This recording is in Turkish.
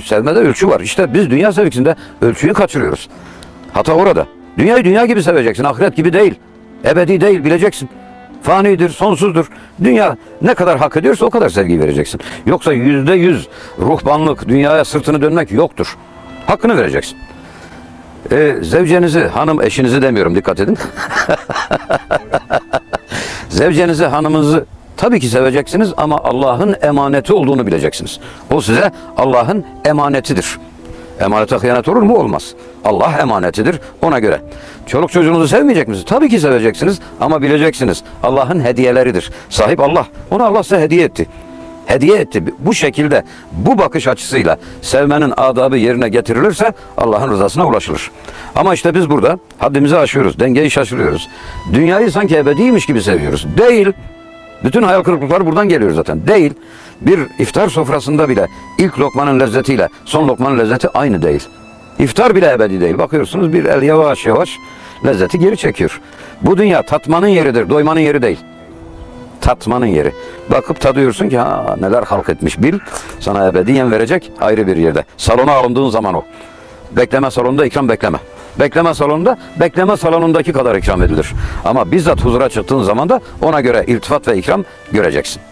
Sevmede ölçü var. İşte biz dünya sevgisinde ölçüyü kaçırıyoruz. Hata orada. Dünyayı dünya gibi seveceksin. Ahiret gibi değil. Ebedi değil bileceksin. Fanidir, sonsuzdur. Dünya ne kadar hak ediyorsa o kadar sevgi vereceksin. Yoksa yüzde yüz ruhbanlık, dünyaya sırtını dönmek yoktur. Hakkını vereceksin. Ee, zevcenizi, hanım eşinizi demiyorum dikkat edin. Zevcenizi, hanımınızı tabii ki seveceksiniz ama Allah'ın emaneti olduğunu bileceksiniz. O size Allah'ın emanetidir. Emanete hıyanet olur mu? Olmaz. Allah emanetidir ona göre. Çoluk çocuğunuzu sevmeyecek misiniz? Tabii ki seveceksiniz ama bileceksiniz. Allah'ın hediyeleridir. Sahip Allah. Onu Allah size hediye etti. Hediye etti. Bu şekilde, bu bakış açısıyla sevmenin adabı yerine getirilirse Allah'ın rızasına ulaşılır. Ama işte biz burada haddimizi aşıyoruz, dengeyi şaşırıyoruz. Dünyayı sanki ebediymiş gibi seviyoruz. Değil. Bütün hayal kırıklıkları buradan geliyor zaten. Değil. Bir iftar sofrasında bile ilk lokmanın lezzetiyle son lokmanın lezzeti aynı değil. İftar bile ebedi değil. Bakıyorsunuz bir el yavaş yavaş lezzeti geri çekiyor. Bu dünya tatmanın yeridir, doymanın yeri değil. Tatmanın yeri. Bakıp tadıyorsun ki ha neler halk etmiş bil. Sana ebediyen verecek ayrı bir yerde. Salona alındığın zaman o. Bekleme salonunda ikram bekleme. Bekleme salonunda bekleme salonundaki kadar ikram edilir. Ama bizzat huzura çıktığın zaman da ona göre iltifat ve ikram göreceksin.